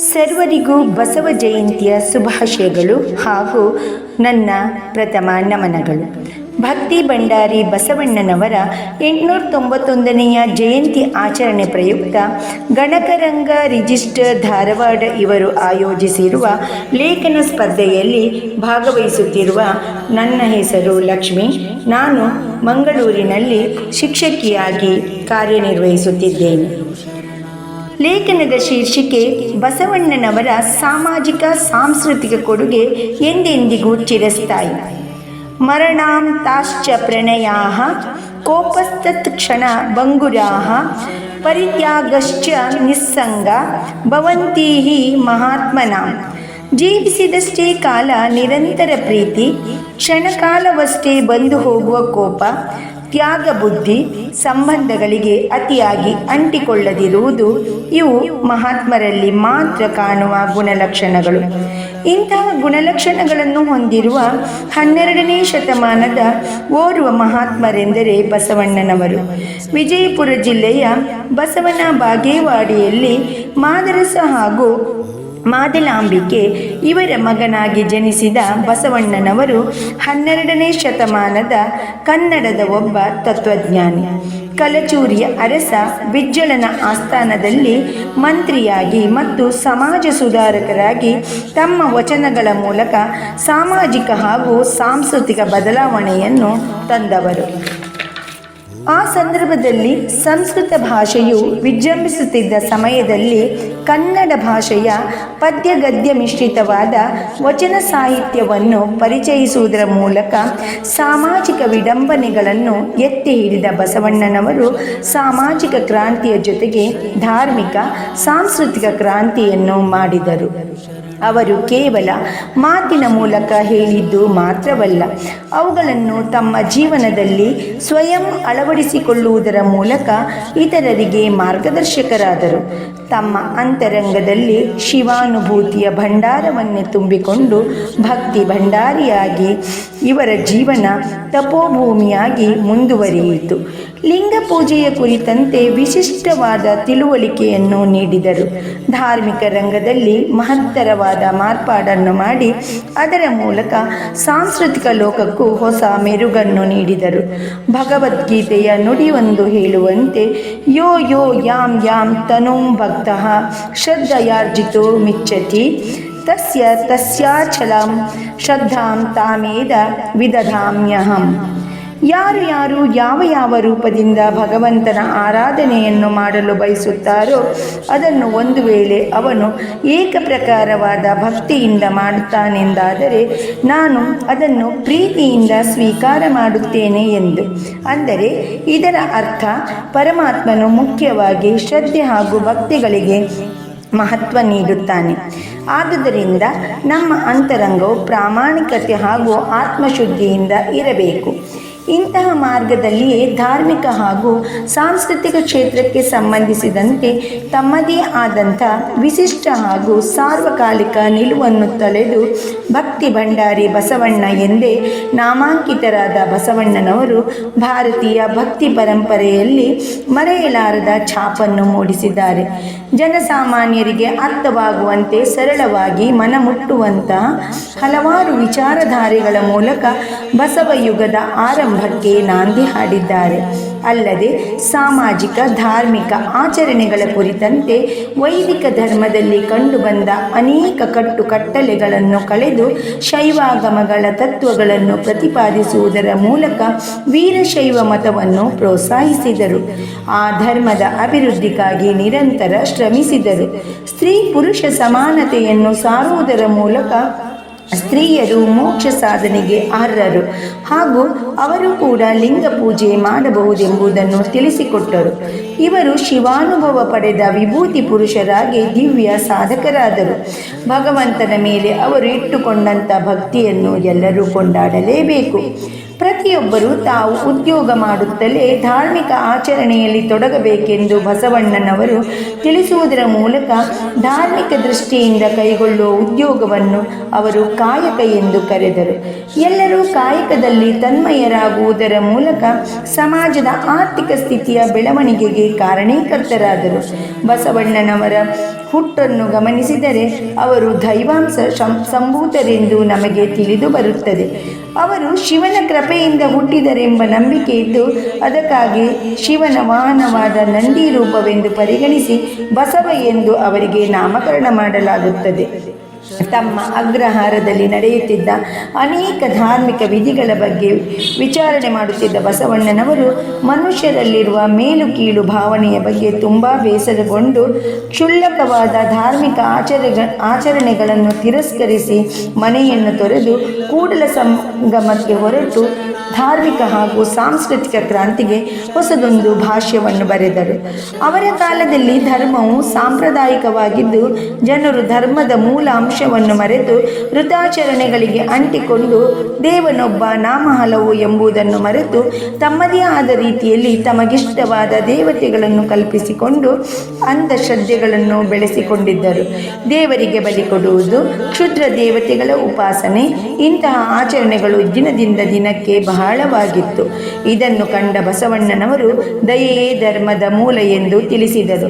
ಸರ್ವರಿಗೂ ಬಸವ ಜಯಂತಿಯ ಶುಭಾಶಯಗಳು ಹಾಗೂ ನನ್ನ ಪ್ರಥಮ ನಮನಗಳು. ಭಕ್ತಿ ಭಂಡಾರಿ ಬಸವಣ್ಣನವರ ಎಂಟುನೂರ ತೊಂಬತ್ತೊಂದನೆಯ ಜಯಂತಿ ಆಚರಣೆ ಪ್ರಯುಕ್ತ ಗಣಕರಂಗ ರಿಜಿಸ್ಟರ್ ಧಾರವಾಡ ಇವರು ಆಯೋಜಿಸಿರುವ ಲೇಖನ ಸ್ಪರ್ಧೆಯಲ್ಲಿ ಭಾಗವಹಿಸುತ್ತಿರುವ ನನ್ನ ಹೆಸರು ಲಕ್ಷ್ಮಿ. ನಾನು ಮಂಗಳೂರಿನಲ್ಲಿ ಶಿಕ್ಷಕಿಯಾಗಿ ಕಾರ್ಯನಿರ್ವಹಿಸುತ್ತಿದ್ದೇನೆ. ಲೇಖನದ ಶೀರ್ಷಿಕೆ ಬಸವಣ್ಣನವರ ಸಾಮಾಜಿಕ, ಸಾಂಸ್ಕೃತಿಕ ಕೊಡುಗೆ ಎಂದೆಂದಿಗೂ ಚಿರಸ್ಥಾಯಿ. ಮರಣಾಂ ತಾಶ್ಚ ಕೋಪಸ್ತತ್ ಕ್ಷಣ ಭಂಗುರಾ ಪರಿತ್ಯಾಗಶ್ಚ ನಿಸ್ಸಂಗ, ಭವಂತಿ ಮಹಾತ್ಮನ. ಜೀವಿಸಿದಷ್ಟೇ ಕಾಲ ನಿರಂತರ ಪ್ರೀತಿ, ಕ್ಷಣಕಾಲವಷ್ಟೇ ಬಂದು ಹೋಗುವ ಕೋಪ ತ್ಯಾಗ ಬುದ್ಧಿ ಸಂಬಂಧಗಳಿಗೆ ಅತಿಯಾಗಿ ಅಂಟಿಕೊಳ್ಳದಿರುವುದು ಇವು ಮಹಾತ್ಮರಲ್ಲಿ ಮಾತ್ರ ಕಾಣುವ ಗುಣಲಕ್ಷಣಗಳು. ಇಂತಹ ಗುಣಲಕ್ಷಣಗಳನ್ನು ಹೊಂದಿರುವ ಹನ್ನೆರಡನೇ ಶತಮಾನದ ಓರ್ವ ಮಹಾತ್ಮರೆಂದರೆ ಬಸವಣ್ಣನವರು. ವಿಜಯಪುರ ಜಿಲ್ಲೆಯ ಬಸವನ ಬಾಗೇವಾಡಿಯಲ್ಲಿ ಮಾದರಸ ಹಾಗೂ ಮಾದಲಾಂಬಿಕೆ ಇವರ ಮಗನಾಗಿ ಜನಿಸಿದ ಬಸವಣ್ಣನವರು ಹನ್ನೆರಡನೇ ಶತಮಾನದ ಕನ್ನಡದ ಒಬ್ಬ ತತ್ವಜ್ಞಾನಿ. ಕಲಚೂರಿಯ ಅರಸ ಬಿಜ್ಜಳನ ಆಸ್ಥಾನದಲ್ಲಿ ಮಂತ್ರಿಯಾಗಿ ಮತ್ತು ಸಮಾಜ ಸುಧಾರಕರಾಗಿ ತಮ್ಮ ವಚನಗಳ ಮೂಲಕ ಸಾಮಾಜಿಕ ಹಾಗೂ ಸಾಂಸ್ಕೃತಿಕ ಬದಲಾವಣೆಯನ್ನು ತಂದವರು. ಆ ಸಂದರ್ಭದಲ್ಲಿ ಸಂಸ್ಕೃತ ಭಾಷೆಯು ವಿಜೃಂಭಿಸುತ್ತಿದ್ದ ಸಮಯದಲ್ಲಿ ಕನ್ನಡ ಭಾಷೆಯ ಪದ್ಯ ಗದ್ಯ ಮಿಶ್ರಿತವಾದ ವಚನ ಸಾಹಿತ್ಯವನ್ನು ಪರಿಚಯಿಸುವುದರ ಮೂಲಕ ಸಾಮಾಜಿಕ ವಿಡಂಬನೆಗಳನ್ನು ಎತ್ತಿ ಹಿಡಿದ ಬಸವಣ್ಣನವರು ಸಾಮಾಜಿಕ ಕ್ರಾಂತಿಯ ಜೊತೆಗೆ ಧಾರ್ಮಿಕ, ಸಾಂಸ್ಕೃತಿಕ ಕ್ರಾಂತಿಯನ್ನು ಮಾಡಿದರು. ಅವರು ಕೇವಲ ಮಾತಿನ ಮೂಲಕ ಹೇಳಿದ್ದು ಮಾತ್ರವಲ್ಲ, ಅವುಗಳನ್ನು ತಮ್ಮ ಜೀವನದಲ್ಲಿ ಸ್ವಯಂ ಅಳವಡಿಸಿಕೊಳ್ಳುವುದರ ಮೂಲಕ ಇತರರಿಗೆ ಮಾರ್ಗದರ್ಶಕರಾದರು. ತಮ್ಮ ಅಂತರಂಗದಲ್ಲಿ ಶಿವಾನುಭೂತಿಯ ಭಂಡಾರವನ್ನೇ ತುಂಬಿಕೊಂಡು ಭಕ್ತಿ ಭಂಡಾರಿಯಾಗಿ ಇವರ ಜೀವನ ತಪೋಭೂಮಿಯಾಗಿ ಮುಂದುವರಿಯಿತು. ಲಿಂಗ ಪೂಜೆಯ ಕುರಿತಂತೆ ವಿಶಿಷ್ಟವಾದ ತಿಳುವಳಿಕೆಯನ್ನು ನೀಡಿದರು. ಧಾರ್ಮಿಕ ರಂಗದಲ್ಲಿ ಮಹತ್ತರವಾದ ಮಾರ್ಪಾಡನ್ನು ಮಾಡಿ ಅದರ ಮೂಲಕ ಸಾಂಸ್ಕೃತಿಕ ಲೋಕಕ್ಕೂ ಹೊಸ ಮೆರುಗನ್ನು ನೀಡಿದರು. ಭಗವದ್ಗೀತೆಯ ನುಡಿಯೊಂದು ಹೇಳುವಂತೆ, ಯೋ ಯೋ ಯಾಂ ಯಾಂ ತನುಂ ಭಕ್ತ, ಶ್ರದ್ಧಯಾರ್ಜಿತೋ ಮಿಚ್ಚತಿ ತಸ್ಯ ತಸ್ಯಾಚಲಂ, ಶ್ರದ್ಧಾಂ ತಾಮೇದ ವಿದಧಾಮ್ಯಹಂ. ಯಾರು ಯಾರು ಯಾವ ಯಾವ ರೂಪದಿಂದ ಭಗವಂತನ ಆರಾಧನೆಯನ್ನು ಮಾಡಲು ಬಯಸುತ್ತಾರೋ ಅದನ್ನು ಒಂದು ವೇಳೆ ಅವನು ಏಕ ಪ್ರಕಾರವಾದ ಭಕ್ತಿಯಿಂದ ಮಾಡುತ್ತಾನೆಂದಾದರೆ ನಾನು ಅದನ್ನು ಪ್ರೀತಿಯಿಂದ ಸ್ವೀಕಾರ ಮಾಡುತ್ತೇನೆ ಎಂದು. ಅಂದರೆ ಇದರ ಅರ್ಥ ಪರಮಾತ್ಮನು ಮುಖ್ಯವಾಗಿ ಶ್ರದ್ಧೆ ಹಾಗೂ ಭಕ್ತಿಗಳಿಗೆ ಮಹತ್ವ ನೀಡುತ್ತಾನೆ. ಆದುದರಿಂದ ನಮ್ಮ ಅಂತರಂಗವು ಪ್ರಾಮಾಣಿಕತೆ ಹಾಗೂ ಆತ್ಮಶುದ್ಧಿಯಿಂದ ಇರಬೇಕು. ಇಂತಹ ಮಾರ್ಗದಲ್ಲಿಯೇ ಧಾರ್ಮಿಕ ಹಾಗೂ ಸಾಂಸ್ಕೃತಿಕ ಕ್ಷೇತ್ರಕ್ಕೆ ಸಂಬಂಧಿಸಿದಂತೆ ತಮ್ಮದೇ ಆದಂಥ ವಿಶಿಷ್ಟ ಹಾಗೂ ಸಾರ್ವಕಾಲಿಕ ನಿಲುವನ್ನು ತಳೆದು ಭಕ್ತಿ ಭಂಡಾರಿ ಬಸವಣ್ಣ ಎಂದೇ ನಾಮಾಂಕಿತರಾದ ಬಸವಣ್ಣನವರು ಭಾರತೀಯ ಭಕ್ತಿ ಪರಂಪರೆಯಲ್ಲಿ ಮರೆಯಲಾರದ ಛಾಪನ್ನು ಮೂಡಿಸಿದ್ದಾರೆ. ಜನಸಾಮಾನ್ಯರಿಗೆ ಅರ್ಥವಾಗುವಂತೆ ಸರಳವಾಗಿ ಮನಮುಟ್ಟುವಂತಹ ಹಲವಾರು ವಿಚಾರಧಾರೆಗಳ ಮೂಲಕ ಬಸವ ಯುಗದ ಬಸವಯುಗದ ಆರಂಭಕ್ಕೆ ನಾಂದಿ ಹಾಡಿದ್ದಾರೆ. ಅಲ್ಲದೆ ಸಾಮಾಜಿಕ, ಧಾರ್ಮಿಕ ಆಚರಣೆಗಳ ಕುರಿತಂತೆ ವೈದಿಕ ಧರ್ಮದಲ್ಲಿ ಕಂಡುಬಂದ ಅನೇಕ ಕಟ್ಟುಕಟ್ಟಲೆಗಳನ್ನು ಕಳೆದು ಶೈವಾಗಮಗಳ ತತ್ವಗಳನ್ನು ಪ್ರತಿಪಾದಿಸುವುದರ ಮೂಲಕ ವೀರಶೈವ ಮತವನ್ನು ಪ್ರೋತ್ಸಾಹಿಸಿದರು. ಆ ಧರ್ಮದ ಅಭಿವೃದ್ಧಿಗಾಗಿ ನಿರಂತರ ಶ್ರಮಿಸಿದರು. ಸ್ತ್ರೀ ಪುರುಷ ಸಮಾನತೆಯನ್ನು ಸಾರುವುದರ ಮೂಲಕ ಸ್ತ್ರೀಯರು ಮೋಕ್ಷ ಸಾಧನೆಗೆ ಅರ್ಹರು. ಹಾಗೂ ಅವರು ಕೂಡ ಲಿಂಗ ಪೂಜೆ ಮಾಡಬಹುದೆಂಬುದನ್ನು ತಿಳಿಸಿಕೊಟ್ಟರು. ಇವರು ಶಿವಾನುಭವ ಪಡೆದ ವಿಭೂತಿ ಪುರುಷರಾಗಿ ದಿವ್ಯ ಸಾಧಕರಾದರು. ಭಗವಂತನ ಮೇಲೆ ಅವರು ಇಟ್ಟುಕೊಂಡಂಥ ಭಕ್ತಿಯನ್ನು ಎಲ್ಲರೂ ಕೊಂಡಾಡಲೇಬೇಕು. ಪ್ರತಿಯೊಬ್ಬರು ತಾವು ಉದ್ಯೋಗ ಮಾಡುತ್ತಲೇ ಧಾರ್ಮಿಕ ಆಚರಣೆಯಲ್ಲಿ ತೊಡಗಬೇಕೆಂದು ಬಸವಣ್ಣನವರು ತಿಳಿಸುವುದರ ಮೂಲಕ ಧಾರ್ಮಿಕ ದೃಷ್ಟಿಯಿಂದ ಕೈಗೊಳ್ಳುವ ಉದ್ಯೋಗವನ್ನು ಅವರು ಕಾಯಕ ಎಂದು ಕರೆದರು. ಎಲ್ಲರೂ ಕಾಯಕದಲ್ಲಿ ತನ್ಮಯರಾಗುವುದರ ಮೂಲಕ ಸಮಾಜದ ಆರ್ಥಿಕ ಸ್ಥಿತಿಯ ಬೆಳವಣಿಗೆಗೆ ಕಾರಣೀಕರ್ತರಾದರು ಬಸವಣ್ಣನವರ ಹುಟ್ಟನ್ನು ಗಮನಿಸಿದರೆ ಅವರು ದೈವಾಂಶ ಸಂಭೂತರೆಂದು ನಮಗೆ ತಿಳಿದು ಬರುತ್ತದೆ. ಅವರು ಶಿವನ ಕೃಪೆಯಿಂದ ಹುಟ್ಟಿದರೆಂಬ ನಂಬಿಕೆ ಇದ್ದು, ಅದಕ್ಕಾಗಿ ಶಿವನ ವಾಹನವಾದ ನಂದಿ ರೂಪವೆಂದು ಪರಿಗಣಿಸಿ ಬಸವ ಎಂದು ಅವರಿಗೆ ನಾಮಕರಣ ಮಾಡಲಾಗುತ್ತದೆ. ತಮ್ಮ ಅಗ್ರಹಾರದಲ್ಲಿ ನಡೆಯುತ್ತಿದ್ದ ಅನೇಕ ಧಾರ್ಮಿಕ ವಿಧಿಗಳ ಬಗ್ಗೆ ವಿಚಾರಣೆ ಮಾಡುತ್ತಿದ್ದ ಬಸವಣ್ಣನವರು ಮನುಷ್ಯರಲ್ಲಿರುವ ಮೇಲು ಕೀಳು ಭಾವನೆಯ ಬಗ್ಗೆ ತುಂಬ ಬೇಸರಗೊಂಡು ಕ್ಷುಲ್ಲಕವಾದ ಧಾರ್ಮಿಕ ಆಚರಣೆ, ಆಚರಣೆಗಳನ್ನು ತಿರಸ್ಕರಿಸಿ ಮನೆಯನ್ನು ತೊರೆದು ಕೂಡಲ ಸಂಗಮಕ್ಕೆ ಹೊರಟು ಧಾರ್ಮಿಕ ಹಾಗೂ ಸಾಂಸ್ಕೃತಿಕ ಕ್ರಾಂತಿಗೆ ಹೊಸದೊಂದು ಭಾಷ್ಯವನ್ನು ಬರೆದರು. ಅವರ ಕಾಲದಲ್ಲಿ ಧರ್ಮವು ಸಾಂಪ್ರದಾಯಿಕವಾಗಿದ್ದು ಜನರು ಧರ್ಮದ ಮೂಲ ಅಂಶವನ್ನು ಮರೆತು ವೃತಾಚರಣೆಗಳಿಗೆ ಅಂಟಿಕೊಂಡು ದೇವನೊಬ್ಬ ನಾಮ ಹಲವು ಎಂಬುದನ್ನು ಮರೆತು ತಮ್ಮದೇ ಆದ ರೀತಿಯಲ್ಲಿ ತಮಗಿಷ್ಟವಾದ ದೇವತೆಗಳನ್ನು ಕಲ್ಪಿಸಿಕೊಂಡು ಅಂಧಶ್ರದ್ಧೆಗಳನ್ನು ಬೆಳೆಸಿಕೊಂಡಿದ್ದರು. ದೇವರಿಗೆ ಬಲಿ ಕೊಡುವುದು ಕ್ಷುದ್ರ ದೇವತೆಗಳ ಉಪಾಸನೆ. ಇಂತಹ ಆಚರಣೆಗಳು ದಿನದಿಂದ ದಿನಕ್ಕೆ ಬಹಳವಾಗಿತ್ತು. ಇದನ್ನು ಕಂಡ ಬಸವಣ್ಣನವರು ದಯೆಯೇ ಧರ್ಮದ ಮೂಲ ಎಂದು ತಿಳಿಸಿದರು.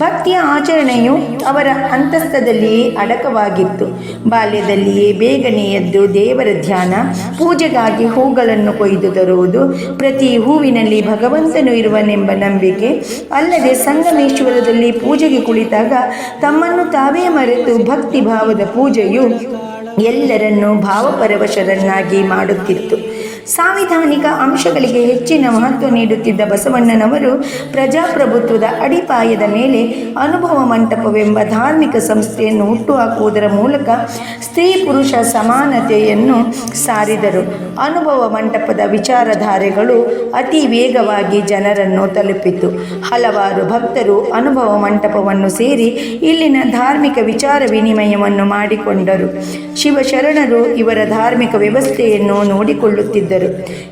ಭಕ್ತಿಯ ಆಚರಣೆಯು ಅವರ ಅಂತಸ್ತದಲ್ಲಿಯೇ ಅಡಕವಾಗಿತ್ತು. ಬಾಲ್ಯದಲ್ಲಿಯೇ ಬೇಗನೆ ಎದ್ದು ದೇವರ ಧ್ಯಾನ, ಪೂಜೆಗಾಗಿ ಹೂಗಳನ್ನು ಕೊಯ್ದು ತರುವುದು. ಪ್ರತಿ ಹೂವಿನಲ್ಲಿ ಭಗವಂತನು ಇರುವನೆಂಬ ನಂಬಿಕೆ. ಅಲ್ಲದೆ ಸಂಗಮೇಶ್ವರದಲ್ಲಿ ಪೂಜೆಗೆ ಕುಳಿತಾಗ ತಮ್ಮನ್ನು ತಾವೇ ಮರೆತು ಭಕ್ತಿ ಭಾವದ ಪೂಜೆಯು ಎಲ್ಲರನ್ನೂ ಭಾವಪರವಶರನ್ನಾಗಿ ಮಾಡುತ್ತಿತ್ತು. ಸಾಂವಿಧಾನಿಕ ಅಂಶಗಳಿಗೆ ಹೆಚ್ಚಿನ ಮಹತ್ವ ನೀಡುತ್ತಿದ್ದ ಬಸವಣ್ಣನವರು ಪ್ರಜಾಪ್ರಭುತ್ವದ ಅಡಿಪಾಯದ ಮೇಲೆ ಅನುಭವ ಮಂಟಪವೆಂಬ ಧಾರ್ಮಿಕ ಸಂಸ್ಥೆಯನ್ನು ಹುಟ್ಟುಹಾಕುವುದರ ಮೂಲಕ ಸ್ತ್ರೀ ಪುರುಷ ಸಮಾನತೆಯನ್ನು ಸಾರಿದರು. ಅನುಭವ ಮಂಟಪದ ವಿಚಾರಧಾರೆಗಳು ಅತಿ ವೇಗವಾಗಿ ಜನರನ್ನು ತಲುಪಿತು. ಹಲವಾರು ಭಕ್ತರು ಅನುಭವ ಮಂಟಪವನ್ನು ಸೇರಿ ಇಲ್ಲಿನ ಧಾರ್ಮಿಕ ವಿಚಾರ ವಿನಿಮಯವನ್ನು ಮಾಡಿಕೊಂಡರು. ಶಿವಶರಣರು ಇವರ ಧಾರ್ಮಿಕ ವ್ಯವಸ್ಥೆಯನ್ನು ನೋಡಿಕೊಳ್ಳುತ್ತಿದ್ದರು.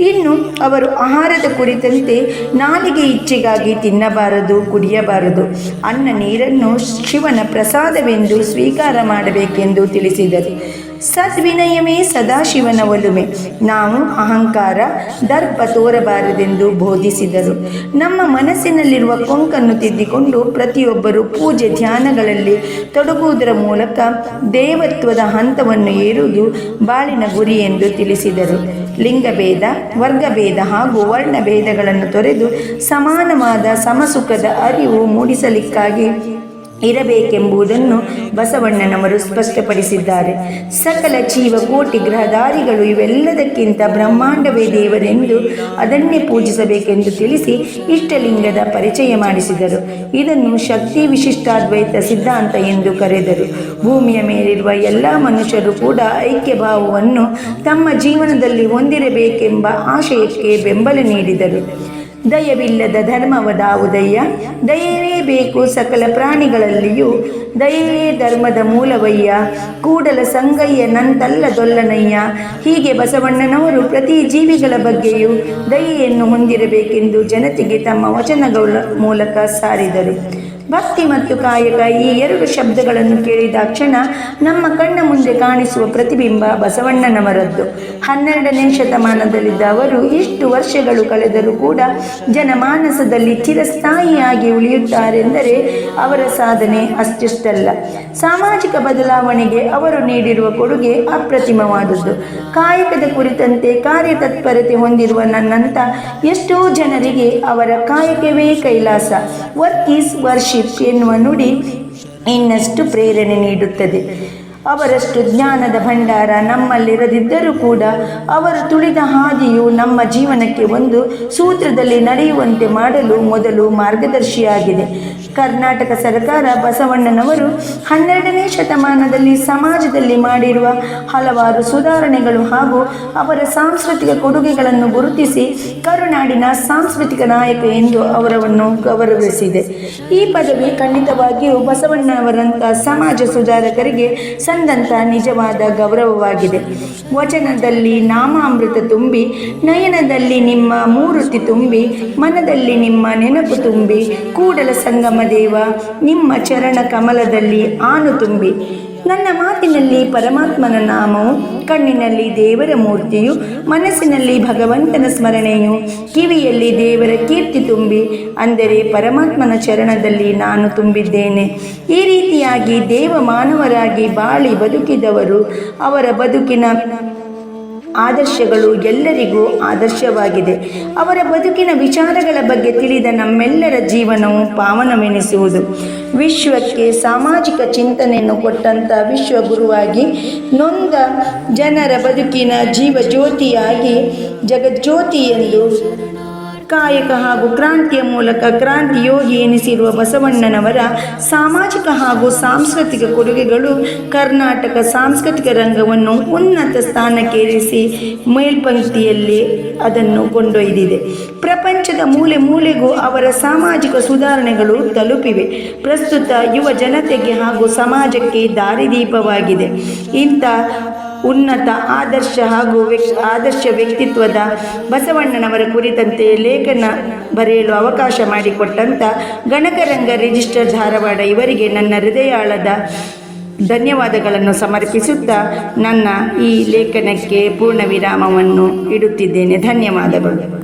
ಇನ್ನು ಅವರು ಆಹಾರದ ಕುರಿತಂತೆ ನಾಲಿಗೆ ಇಚ್ಛೆಗಾಗಿ ತಿನ್ನಬಾರದು, ಕುಡಿಯಬಾರದು. ಅನ್ನ ನೀರನ್ನು ಶಿವನ ಪ್ರಸಾದವೆಂದು ಸ್ವೀಕಾರ ಮಾಡಬೇಕೆಂದು ತಿಳಿಸಿದರು. ಸದ್ವಿನಯವೇ ಸದಾಶಿವನ ಒಲುಮೆ. ನಾವು ಅಹಂಕಾರ, ದರ್ಪ ತೋರಬಾರದೆಂದು ಬೋಧಿಸಿದರು. ನಮ್ಮ ಮನಸ್ಸಿನಲ್ಲಿರುವ ಕೊಂಕನ್ನು ತಿದ್ದಿಕೊಂಡು ಪ್ರತಿಯೊಬ್ಬರು ಪೂಜೆ ಧ್ಯಾನಗಳಲ್ಲಿ ತೊಡಗುವುದರ ಮೂಲಕ ದೇವತ್ವದ ಹಂತವನ್ನು ಏರುವುದು ಬಾಳಿನ ಗುರಿ ಎಂದು ತಿಳಿಸಿದರು. ಲಿಂಗಭೇದ ವರ್ಗಭೇದ ಹಾಗೂ ವರ್ಣಭೇದಗಳನ್ನು ತೊರೆದು ಸಮಾನವಾದ ಸಮಸುಖದ ಅರಿವು ಮೂಡಿಸಲಿಕ್ಕಾಗಿ ಇರಬೇಕೆಂಬುದನ್ನು ಬಸವಣ್ಣನವರು ಸ್ಪಷ್ಟಪಡಿಸಿದ್ದಾರೆ. ಸಕಲ ಜೀವ ಕೋಟಿ ಗ್ರಹಧಾರಿಗಳು ಇವೆಲ್ಲದಕ್ಕಿಂತ ಬ್ರಹ್ಮಾಂಡವೇ ದೇವರೆಂದು ಅದನ್ನೇ ಪೂಜಿಸಬೇಕೆಂದು ತಿಳಿಸಿ ಇಷ್ಟಲಿಂಗದ ಪರಿಚಯ ಮಾಡಿಸಿದರು. ಇದನ್ನು ಶಕ್ತಿ ವಿಶಿಷ್ಟಾದ್ವೈತ ಸಿದ್ಧಾಂತ ಎಂದು ಕರೆದರು. ಭೂಮಿಯ ಮೇಲಿರುವ ಎಲ್ಲ ಮನುಷ್ಯರು ಕೂಡ ಐಕ್ಯ ಭಾವವನ್ನು ತಮ್ಮ ಜೀವನದಲ್ಲಿ ಹೊಂದಿರಬೇಕೆಂಬ ಆಶಯಕ್ಕೆ ಬೆಂಬಲ ನೀಡಿದರು. ದಯವಿಲ್ಲದ ಧರ್ಮವದಾವುದಯ್ಯ. ದಯವೇ ಬೇಕು ಸಕಲ ಪ್ರಾಣಿಗಳಲ್ಲಿಯೂ. ದಯವೇ ಧರ್ಮದ ಮೂಲವಯ್ಯ. ಕೂಡಲ ಸಂಗಯ್ಯ ನಂತಲ್ಲ ದೊಲ್ಲನಯ್ಯ. ಹೀಗೆ ಬಸವಣ್ಣನವರು ಪ್ರತಿ ಜೀವಿಗಳ ಬಗ್ಗೆಯೂ ದಯೆಯನ್ನು ಹೊಂದಿರಬೇಕೆಂದು ಜನತೆಗೆ ತಮ್ಮ ವಚನಗಳ ಮೂಲಕ ಸಾರಿದರು. ಭಕ್ತಿ ಮತ್ತು ಕಾಯಕ ಈ ಎರಡು ಶಬ್ದಗಳನ್ನು ಕೇಳಿದ ಕ್ಷಣ ನಮ್ಮ ಕಣ್ಣ ಮುಂದೆ ಕಾಣಿಸುವ ಪ್ರತಿಬಿಂಬ ಬಸವಣ್ಣನವರದ್ದು. ಹನ್ನೆರಡನೇ ಶತಮಾನದಲ್ಲಿದ್ದ ಅವರು ಇಷ್ಟು ವರ್ಷಗಳು ಕಳೆದರೂ ಕೂಡ ಜನಮಾನಸದಲ್ಲಿ ಚಿರಸ್ಥಾಯಿಯಾಗಿ ಉಳಿಯುತ್ತಾರೆಂದರೆ ಅವರ ಸಾಧನೆ ಅಷ್ಟಿಷ್ಟಲ್ಲ ಸಾಮಾಜಿಕ ಬದಲಾವಣೆಗೆ ಅವರು ನೀಡಿರುವ ಕೊಡುಗೆ ಅಪ್ರತಿಮವಾದದ್ದು. ಕಾಯಕದ ಕುರಿತಂತೆ ಕಾರ್ಯತತ್ಪರತೆ ಹೊಂದಿರುವ ನನ್ನಂಥ ಎಷ್ಟೋ ಜನರಿಗೆ ಅವರ ಕಾಯಕವೇ ಕೈಲಾಸ. ವರ್ಕ್ ಈಸ್ ವರ್ಷಿಪ್ ಎನ್ನುವ ನುಡಿ ಇನ್ನಷ್ಟು ಪ್ರೇರಣೆ ನೀಡುತ್ತದೆ. ಅವರಷ್ಟು ಜ್ಞಾನದ ಭಂಡಾರ ನಮ್ಮಲ್ಲಿರದಿದ್ದರೂ ಕೂಡ ಅವರು ತುಳಿದ ಹಾದಿಯು ನಮ್ಮ ಜೀವನಕ್ಕೆ ಒಂದು ಸೂತ್ರದಲ್ಲಿ ನಡೆಯುವಂತೆ ಮಾಡಲು ಮೊದಲು ಮಾರ್ಗದರ್ಶಿಯಾಗಿದೆ. ಕರ್ನಾಟಕ ಸರ್ಕಾರ ಬಸವಣ್ಣನವರು ಹನ್ನೆರಡನೇ ಶತಮಾನದಲ್ಲಿ ಸಮಾಜದಲ್ಲಿ ಮಾಡಿರುವ ಹಲವಾರು ಸುಧಾರಣೆಗಳು ಹಾಗೂ ಅವರ ಸಾಂಸ್ಕೃತಿಕ ಕೊಡುಗೆಗಳನ್ನು ಗುರುತಿಸಿ ಕರುನಾಡಿನ ಸಾಂಸ್ಕೃತಿಕ ನಾಯಕ ಎಂದು ಅವರನ್ನು ಗೌರವಿಸಿದೆ. ಈ ಪದವಿ ಖಂಡಿತವಾಗಿಯೂ ಬಸವಣ್ಣನವರಂಥ ಸಮಾಜ ಸುಧಾರಕರಿಗೆ ಸಂದಂತ ನಿಜವಾದ ಗೌರವವಾಗಿದೆ. ವಚನದಲ್ಲಿ ನಾಮಾಮೃತ ತುಂಬಿ, ನಯನದಲ್ಲಿ ನಿಮ್ಮ ಮೂರುತಿ ತುಂಬಿ, ಮನದಲ್ಲಿ ನಿಮ್ಮ ನೆನಪು ತುಂಬಿ, ಕೂಡಲ ಸಂಗಮ ದೇವ, ನಿಮ್ಮ ಚರಣ ಕಮಲದಲ್ಲಿ ಆನು ತುಂಬಿ. ನನ್ನ ಮಾತಿನಲ್ಲಿ ಪರಮಾತ್ಮನ ನಾಮವು, ಕಣ್ಣಿನಲ್ಲಿ ದೇವರ ಮೂರ್ತಿಯು, ಮನಸ್ಸಿನಲ್ಲಿ ಭಗವಂತನ ಸ್ಮರಣೆಯು, ಕಿವಿಯಲ್ಲಿ ದೇವರ ಕೀರ್ತಿ ತುಂಬಿ, ಅಂದರೆ ಪರಮಾತ್ಮನ ಚರಣದಲ್ಲಿ ನಾನು ತುಂಬಿದ್ದೇನೆ. ಈ ರೀತಿಯಾಗಿ ದೇವ ಮಾನವರಾಗಿ ಬಾಳಿ ಬದುಕಿದವರು, ಅವರ ಬದುಕಿನ ಆದರ್ಶಗಳು ಎಲ್ಲರಿಗೂ ಆದರ್ಶವಾಗಿದೆ. ಅವರ ಬದುಕಿನ ವಿಚಾರಗಳ ಬಗ್ಗೆ ತಿಳಿದ ನಮ್ಮೆಲ್ಲರ ಜೀವನವು ಪಾವನವೆನಿಸುವುದು. ವಿಶ್ವಕ್ಕೆ ಸಾಮಾಜಿಕ ಚಿಂತನೆಯನ್ನು ಕೊಟ್ಟಂಥ ವಿಶ್ವಗುರುವಾಗಿ ನೊಂದ ಜನರ ಬದುಕಿನ ಜೀವ ಜ್ಯೋತಿಯಾಗಿ ಜಗಜ್ಯೋತಿ ಎಂದು ಕಾಯಕ ಹಾಗೂ ಕ್ರಾಂತಿಯ ಮೂಲಕ ಕ್ರಾಂತಿ ಯೋಗಿ ಎನಿಸಿರುವ ಬಸವಣ್ಣನವರ ಸಾಮಾಜಿಕ ಹಾಗೂ ಸಾಂಸ್ಕೃತಿಕ ಕೊಡುಗೆಗಳು ಕರ್ನಾಟಕ ಸಾಂಸ್ಕೃತಿಕ ರಂಗವನ್ನು ಉನ್ನತ ಸ್ಥಾನಕ್ಕೇರಿಸಿ ಮೇಲ್ಪಂಕ್ತಿಯಲ್ಲಿ ಅದನ್ನು ಕೊಂಡೊಯ್ದಿದೆ. ಪ್ರಪಂಚದ ಮೂಲೆ ಮೂಲೆಗೂ ಅವರ ಸಾಮಾಜಿಕ ಸುಧಾರಣೆಗಳು ತಲುಪಿವೆ. ಪ್ರಸ್ತುತ ಯುವ ಜನತೆಗೆ ಹಾಗೂ ಸಮಾಜಕ್ಕೆ ದಾರಿದೀಪವಾಗಿದೆ. ಇಂಥ ಉನ್ನತ ಆದರ್ಶ ಹಾಗೂ ಆದರ್ಶ ವ್ಯಕ್ತಿತ್ವದ ಬಸವಣ್ಣನವರ ಕುರಿತಂತೆ ಲೇಖನ ಬರೆಯಲು ಅವಕಾಶ ಮಾಡಿಕೊಟ್ಟಂಥ ಗಣಕರಂಗ ರಿಜಿಸ್ಟರ್ ಧಾರವಾಡ ಇವರಿಗೆ ನನ್ನ ಹೃದಯಾಳದ ಧನ್ಯವಾದಗಳನ್ನು ಸಮರ್ಪಿಸುತ್ತಾ ನನ್ನ ಈ ಲೇಖನಕ್ಕೆ ಪೂರ್ಣ ವಿರಾಮವನ್ನು ಇಡುತ್ತಿದ್ದೇನೆ. ಧನ್ಯವಾದಗಳು.